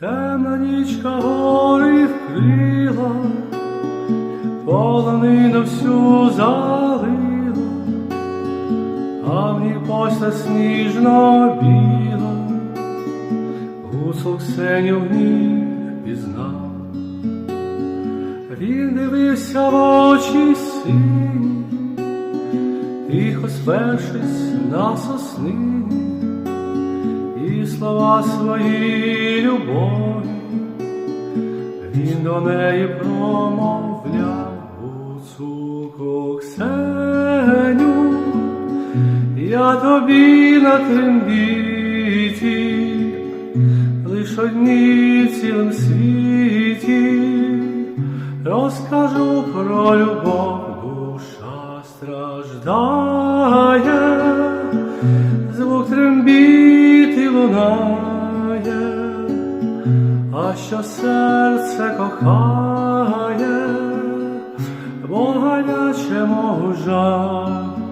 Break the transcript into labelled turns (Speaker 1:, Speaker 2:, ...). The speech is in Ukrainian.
Speaker 1: Темна нічка гори вкрила, полонину всю залила, а в ній сніжно біла, гусол Ксеню в ній пізнав. Він дивився в очі сині, тихо спершись на соснині, слова свої любові, він до неї промовляв гуцулко Ксеню, я тобі на трембіті, лиш одній в цілім світі, розкажу про любов, душа страждає, трембіти а що серце кохає, бо гаряче жаль